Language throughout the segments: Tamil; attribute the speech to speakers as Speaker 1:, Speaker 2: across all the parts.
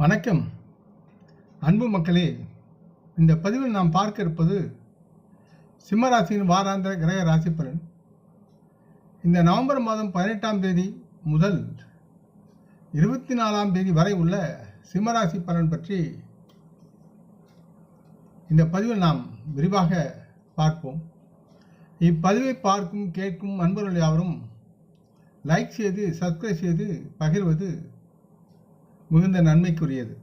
Speaker 1: வணக்கம். அன்பு மக்களே இந்த பதிவில் நாம் பார்க்க இருப்பது சிம்மராசியின் வாராந்திர கிரக ராசி பலன் இந்த நவம்பர் மாதம் பதினெட்டாம் தேதி முதல் இருபத்தி நாலாம் தேதி வரை உள்ள சிம்மராசி பலன் பற்றி இந்த பதிவில் நாம் விரிவாக பார்ப்போம். இப்பதிவை பார்க்கும் கேட்கும் அன்பர்கள் யாவரும் லைக் செய்து சப்ஸ்கிரைப் செய்து பகிர்வது மிகுந்த நன்மைக்குரியது.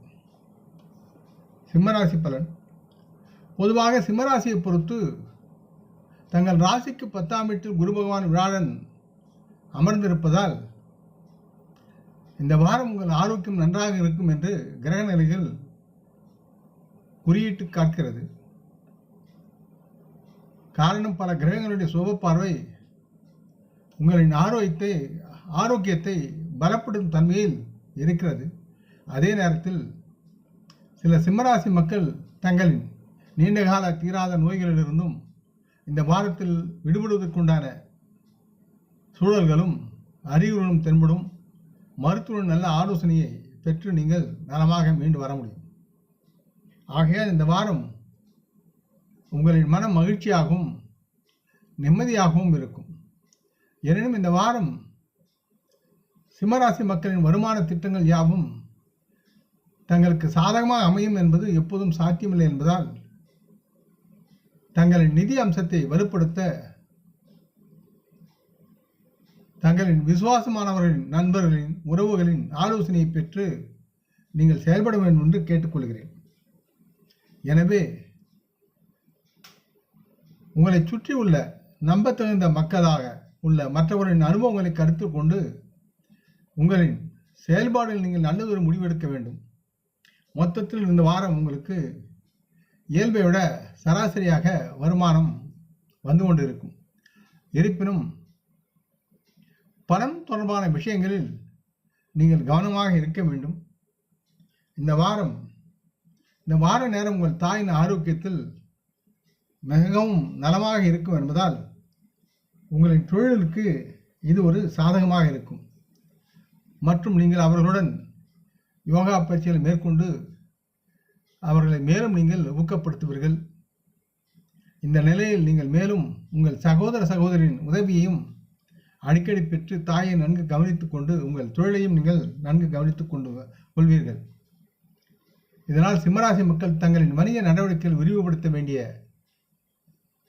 Speaker 1: சிம்மராசி பலன். பொதுவாக சிம்மராசியை பொறுத்து தங்கள் ராசிக்கு பத்தாம் வீட்டில் குரு பகவான் விழாடன் அமர்ந்திருப்பதால் இந்த வாரம் உங்கள் ஆரோக்கியம் நன்றாக இருக்கும் என்று கிரக நிலைகள் குறியீட்டு காக்கிறது காரணம் பல கிரகங்களுடைய சுப பார்வை உங்களின் ஆரோக்கியத்தை ஆரோக்கியத்தை பலப்படும் தன்மையில் இருக்கிறது. அதே நேரத்தில் சில சிம்மராசி மக்கள் தங்களின் நீண்டகால தீராத நோய்களிலிருந்தும் இந்த வாரத்தில் விடுபடுவதற்குண்டான சூழல்களும் அறிகுறிகளும் தென்படும். மருத்துவ நல்ல ஆலோசனையை பெற்று நீங்கள் நலமாக மீண்டு வர முடியும். ஆகையால் இந்த வாரம் உங்களின் மனம் மகிழ்ச்சியாகவும் நிம்மதியாகவும் இருக்கும். எனினும் இந்த வாரம் சிம்மராசி மக்களின் வருமான திட்டங்கள் யாவும் தங்களுக்கு சாதகமாக அமையும் என்பது எப்போதும் சாத்தியமில்லை என்பதால் தங்களின் நிதி அம்சத்தை வலுப்படுத்த தங்களின் விசுவாசமானவர்களின் நண்பர்களின் உறவுகளின் ஆலோசனையை பெற்று நீங்கள் செயல்பட வேண்டும் என்று கேட்டுக்கொள்கிறேன். எனவே உங்களை சுற்றி உள்ள நம்பத்தகுந்த மக்களாக உள்ள மற்றவர்களின் அனுபவங்களை கருத்தில் கொண்டு உங்களின் செயல்பாடுகள் நீங்கள் நல்லதொரு முடிவெடுக்க வேண்டும். மொத்தத்தில் இந்த வாரம் உங்களுக்கு இயல்பை விட சராசரியாக வருமானம் வந்து கொண்டு இருக்கும் இருப்பினும் பணம் தொடர்பான விஷயங்களில் நீங்கள் கவனமாக இருக்க வேண்டும். இந்த வாரம் இந்த வார நேரம் உங்கள் தாயின் ஆரோக்கியத்தில் மிகவும் நலமாக இருக்கும் என்பதால் உங்களின் தொழிலுக்கு இது ஒரு சாதகமாக இருக்கும். மற்றும் நீங்கள் அவர்களுடன் யோகா பயிற்சிகளை மேற்கொண்டு அவர்களை மேலும் நீங்கள் ஊக்கப்படுத்துவீர்கள். இந்த நிலையில் நீங்கள் மேலும் உங்கள் சகோதர சகோதரின் உதவியையும் அடிக்கடி பெற்று தாயை நன்கு கவனித்துக் கொண்டு உங்கள் தொழிலையும் நீங்கள் நன்கு கவனித்துக் கொண்டு கொள்வீர்கள். இதனால் சிம்மராசி மக்கள் தங்களின் வணிக நடவடிக்கைகள் விரிவுபடுத்த வேண்டிய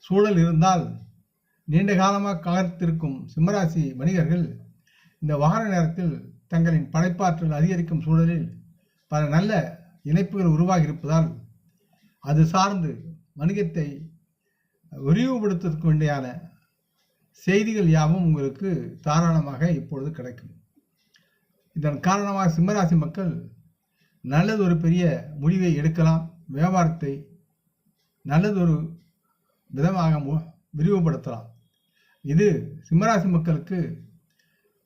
Speaker 1: சூழல் இருந்தால் நீண்ட காலமாக காத்திருக்கும் சிம்மராசி வணிகர்கள் இந்த வார நேரத்தில் தங்களின் படைப்பாற்றல் அதிகரிக்கும் சூழலில் பல நல்ல இணைப்புகள் உருவாகி இருப்பதால் அது சார்ந்து வணிகத்தை விரிவுபடுத்துவதற்கு வேண்டியான செய்திகள் யாவும் உங்களுக்கு தாராளமாக இப்பொழுது கிடைக்கும். இதன் காரணமாக சிம்மராசி மக்கள் நல்லது ஒரு பெரிய முடிவை எடுக்கலாம். வியாபாரத்தை நல்லதொரு விதமாக விரிவுபடுத்தலாம். இது சிம்மராசி மக்களுக்கு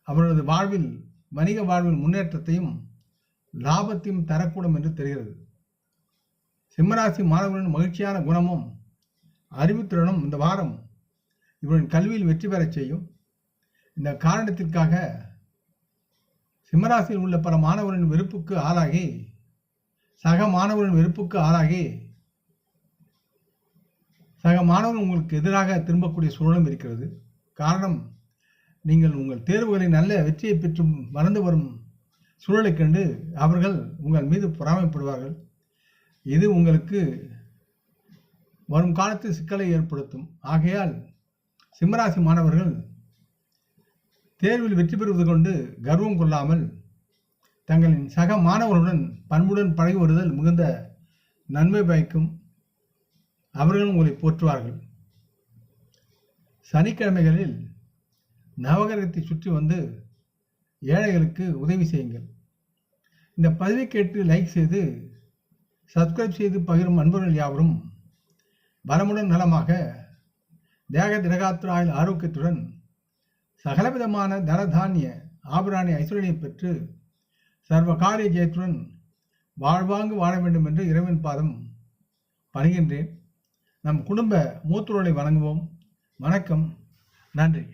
Speaker 1: அவரது வாழ்வில் வணிக வாழ்வில் முன்னேற்றத்தையும் லாபத்தையும் தரக்கூடும் என்று தெரிகிறது. சிம்மராசி மாணவர்களின் மகிழ்ச்சியான குணமும் அறிவுத்திறனும் இந்த வாரம் இவரின் கல்வியில் வெற்றி பெறச் செய்யும். இந்த காரணத்திற்காக சிம்மராசியில் உள்ள பல மாணவரின் வெறுப்புக்கு ஆளாகி சக மாணவரின் வெறுப்புக்கு ஆளாகி சக மாணவன் உங்களுக்கு எதிராக திரும்பக்கூடிய சூழலும் இருக்கிறது. காரணம் நீங்கள் உங்கள் தேர்வுகளில் நல்ல வெற்றியை பெற்று மறந்து வரும் சூழலை கண்டு அவர்கள் உங்கள் மீது பொறாமைப்படுவார்கள். இது உங்களுக்கு வரும் காலத்தில் சிக்கலை ஏற்படுத்தும். ஆகையால் சிம்மராசி மாணவர்கள் தேர்வில் வெற்றி பெறுவது கொண்டு கர்வம் கொள்ளாமல் தங்களின் சக மாணவர்களுடன் பண்புடன் பழகி வருதல் மிகுந்த நன்மை பயக்கும். அவர்களும் உங்களை போற்றுவார்கள். சனிக்கிழமைகளில் நவகிரகத்தை சுற்றி வந்து ஏழைகளுக்கு உதவி செய்யுங்கள். இந்த பதிவை கேட்டு லைக் செய்து சப்ஸ்கிரைப் செய்து பகிரும் அன்பர்கள் யாவரும் வரமுடன் நலமாக தேக திரகாத்திராயில் ஆரோக்கியத்துடன் சகலவிதமான தனதானிய ஆபராணி ஐஸ்வர்யை பெற்று சர்வ காரிய ஜெயத்துடன் வாழ்வாங்கு வாழ வேண்டும் என்று இறைவன் பாதம் பணிகின்றேன். நம் குடும்ப மூத்தோரை வணங்குவோம். வணக்கம். நன்றி.